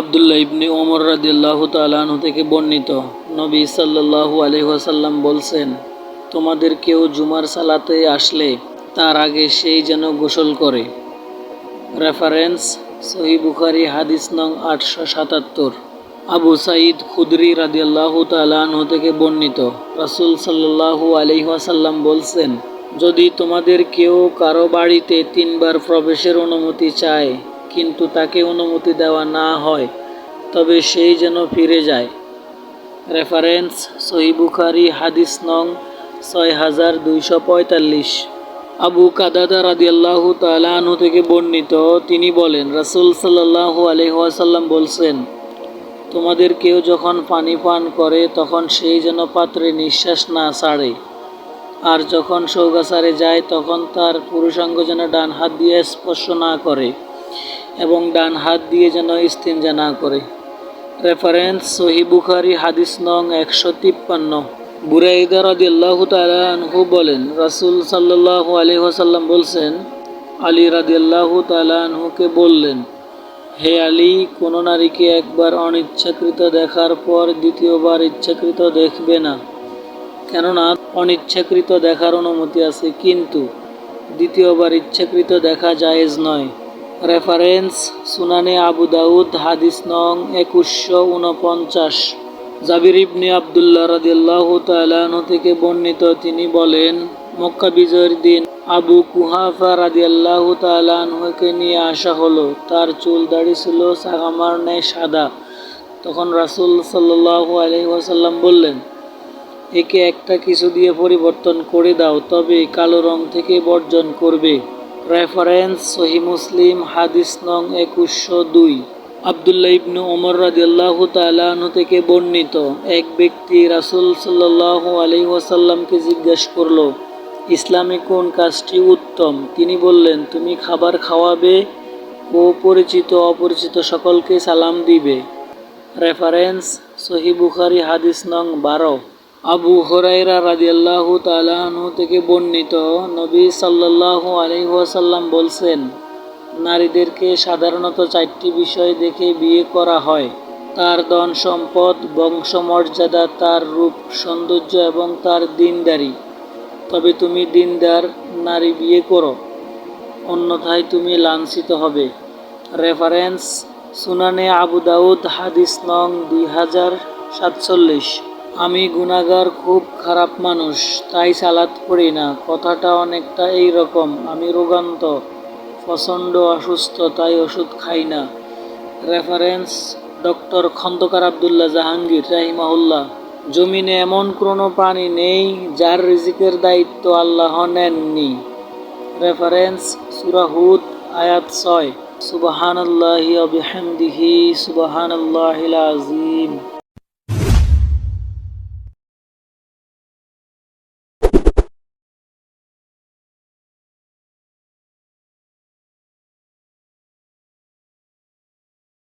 আবদুল্লাহ ইবনে ওমর রাদিয়াল্লাহু তাআলাহু থেকে বর্ণিত। নবী সাল্লাল্লাহু আলাইহি ওয়াসাল্লাম বলছেন, তোমাদের কেউ জুমার সালাতে আসলে তার আগে সেই যেন গোসল করে। রেফারেন্স, সহি বুখারি, হাদিস নং আটশো সাতাত্তর। আবু সাঈদ খুদরি রাদিয়াল্লাহু তাআলাহু থেকে বর্ণিত। রাসুল সাল্লাল্লাহু আলাইহি ওয়াসাল্লাম বলছেন, যদি তোমাদের কেউ কারও বাড়িতে তিনবার প্রবেশের অনুমতি চায় কিন্তু তাকে অনুমতি দেওয়া না হয়, তবে সেই যেন ফিরে যায়। রেফারেন্স, সহি বুখারি, হাদিস নং ছয় হাজার দুইশো পঁয়তাল্লিশ। আবু কাদাদা রাদিয়াল্লাহু তালাহু থেকে বর্ণিত, তিনি বলেন, রাসূল সাল্লাল্লাহু আলাইহি ওয়াসাল্লাম বলছেন, তোমাদের কেউ যখন পানি পান করে, তখন সেই যেন পাত্রে নিঃশ্বাস না ছাড়ে। আর যখন শৌগাচারে যায়, তখন তার পুরুষাঙ্গ যেন ডান হাত দিয়ে স্পর্শ না করে। এবং ডান হাত দিয়ে যেন ইস্তিনজা না করে। রেফারেন্স সহি বুখারি হাদিস নং একশো তিপ্পান্ন। বুরাইদা রাদিয়াল্লাহু তাআলা বলেন, রাসূল সাল্লাল্লাহু আলাইহি ওয়াসাল্লাম বলছেন, আলী রাদিয়াল্লাহু তাআলা আনহুকে বললেন, হে আলী, কোনো নারীকে একবার অনিচ্ছাকৃত দেখার পর দ্বিতীয়বার ইচ্ছাকৃত দেখবে না। কেননা, অনিচ্ছাকৃত দেখার অনুমতি আছে, কিন্তু দ্বিতীয়বার ইচ্ছাকৃত দেখা জায়েজ নয়। রেফারেন্স, সুনানে আবু দাউদ, হাদিস নং একুশশো উনপঞ্চাশ জাবির ইবনে আবদুল্লাহ রাদিয়াল্লাহু তাআলাহু থেকে বর্ণিত তিনি বলেন, মক্কা বিজয়ের দিন আবু কুহাফা রাদিয়াল্লাহু তাআলাহুকে নিয়ে আসা হলো। তার চুল দাড়ি ছিল সাগামার ন্যায় সাদা। তখন রাসূল সাল্লাল্লাহু আলাইহি ওয়াসাল্লাম বললেন, একে একটা কিছু দিয়ে পরিবর্তন করে দাও, তবে কালো রং থেকে বর্জন করবে। রেফারেন্স সহি মুসলিম হাদিস নং একুশশো দুই। আবদুল্লাহ ইবনু ওমর রাদিয়াল্লাহু তাআলাহু থেকে বর্ণিত এক ব্যক্তি রাসূল সাল্লাল্লাহু আলাইহি ওয়াসাল্লামকে জিজ্ঞেস করল, ইসলামে কোন কাজটি উত্তম? তিনি বললেন, তুমি খাবার খাওয়াবে ও পরিচিত অপরিচিত সকলকে সালাম দিবে। রেফারেন্স সহি বুখারি হাদিস নং বারো। আবু হরাইরা রাদিয়াল্লাহু তাআলাহু থেকে বর্ণিত নবী সাল্লাল্লাহু আলাইহি ওয়াসাল্লাম বলছেন, নারীদেরকে সাধারণত চারটি বিষয় দেখে বিয়ে করা হয়। তার ধন সম্পদ, বংশমর্যাদা, তার রূপ, সৌন্দর্য এবং তার দিনদারি। তবে তুমি দিনদার, নারী বিয়ে করো। অন্যথায় তুমি লাঞ্ছিত হবে। রেফারেন্স, সুনানে আবু দাউদ, হাদিস নং দুই হাজার সাতচল্লিশ। আমি গুণাগার খুব খারাপ মানুষ, তাই সালাদ পড়ি না। কথাটা অনেকটা এই রকম, আমি রোগান্ত, প্রচণ্ড অসুস্থ, তাই ওষুধ খাই না। রেফারেন্স ডক্টর খন্দকার আবদুল্লাহ জাহাঙ্গীর, রাহিমাহুল্লাহ, জমিনে এমন কোনো প্রাণী নেই, যার রিজিকের দায়িত্ব আল্লাহ নেননি। রেফারেন্স সুরাহুদ আয়াত ছয়। সুবাহান আল্লাহি আবিহামদিহি সুবাহান আল্লাহিল আজিম